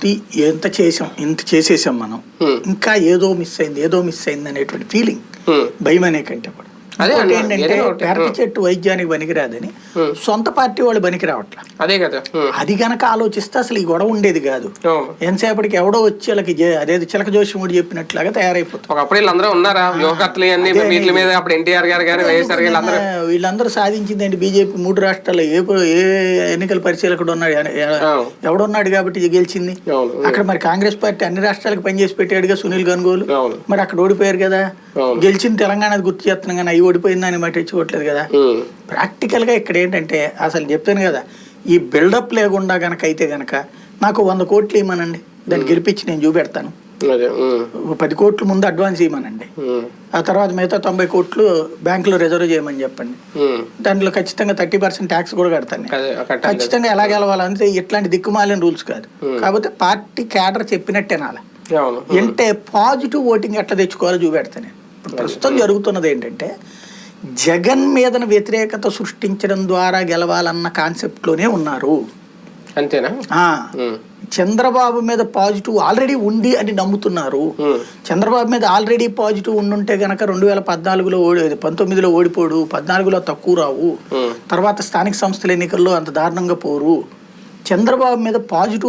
Party ఎంత చేసాం ఇంత చేసేసాం మనం. ఇంకా ఏదో మిస్ అయింది ఏదో మిస్ అయింది అనేటువంటి ఫీలింగ్ భయం అనే కంటే కూడా. ఇంకోటి ఏంటంటే. పెరటి చెట్టు వైద్యానికి పనికిరాదని. సొంత పార్టీ వాళ్ళు పనికి రావట్లా అదే కదా అది గనక ఆలోచిస్తే అసలు ఈ గొడవ ఉండేది కాదు. ఎంతసేపటికి ఎవడో వచ్చి వాళ్ళకి అదేది చిలక జోషి కూడా చెప్పినట్లాగా తయారైపోతుంది ఒకప్పుడు వీళ్ళందరూ ఉన్నారా? యువకర్తలు అన్ని అదే వీటి మీద అప్పుడు ఎన్టీఆర్ గారు కానీ వైఎస్ఆర్ గారు అందరూ. వీళ్ళందరూ సాధించింది ఏంటి? బీజేపీ మూడు రాష్ట్రాల్లో ఏ ఎన్నికల పరిశీలకుడు ఉన్నాడు. ఎవడున్నాడు కాబట్టి గెలిచింది? అక్కడ మరి కాంగ్రెస్ పార్టీ అన్ని రాష్ట్రాలకు పనిచేసి పెట్టాడుగా సునీల్ గన్గోలు అవును. మరి అక్కడ ఓడిపోయారు కదా. గెలిచిన తెలంగాణ గుర్తు చేస్తున్నాం కానీ అవి ఓడిపోయిందని పట్టించుకోవట్లేదు కదా. ప్రాక్టికల్గా ఇక్కడ ఏంటంటే అసలు చెప్తాను కదా ఈ బిల్డప్ లేకుండా గనక అయితే గనక నాకు వంద కోట్లు ఇవ్వమనండి. దాన్ని గెలిపించి నేను చూపెడతాను. పది కోట్లు ముందు అడ్వాన్స్ ఇవ్వమనండి. ఆ తర్వాత మిగతా తొంభై కోట్లు బ్యాంకులో రిజర్వ్ చేయమని చెప్పండి. దాంట్లో ఖచ్చితంగా థర్టీ పర్సెంట్ ట్యాక్స్ కూడా కడతాను. ఖచ్చితంగా ఎలా గెలవాలంటే ఇట్లాంటి దిక్కుమాలిన రూల్స్ కాదు. కాకపోతే పార్టీ క్యాడర్ చెప్పినట్టే నాల. అంటే పాజిటివ్ ఓటింగ్ ఎట్లా తెచ్చుకోవాలో చూపెడతాను ప్రస్తుతం జరుగుతున్నది ఏంటంటే జగన్ మీదన వ్యతిరేకత సృష్టించడం ద్వారా గెలవాలన్న కాన్సెప్ట్లోనే ఉన్నారు. అంతేనా? చంద్రబాబు మీద పాజిటివ్ ఆల్రెడీ ఉంది అని నమ్ముతున్నారు. చంద్రబాబు మీద ఆల్రెడీ పాజిటివ్ ఉండుంటే గనక రెండు వేల పద్నాలుగులో ఓడి పంతొమ్మిదిలో ఓడిపోడు పద్నాలుగులో తక్కువ రావు. తర్వాత స్థానిక సంస్థల ఎన్నికల్లో అంత దారుణంగా పోరు. చంద్రబాబు మీద పాజిటివ్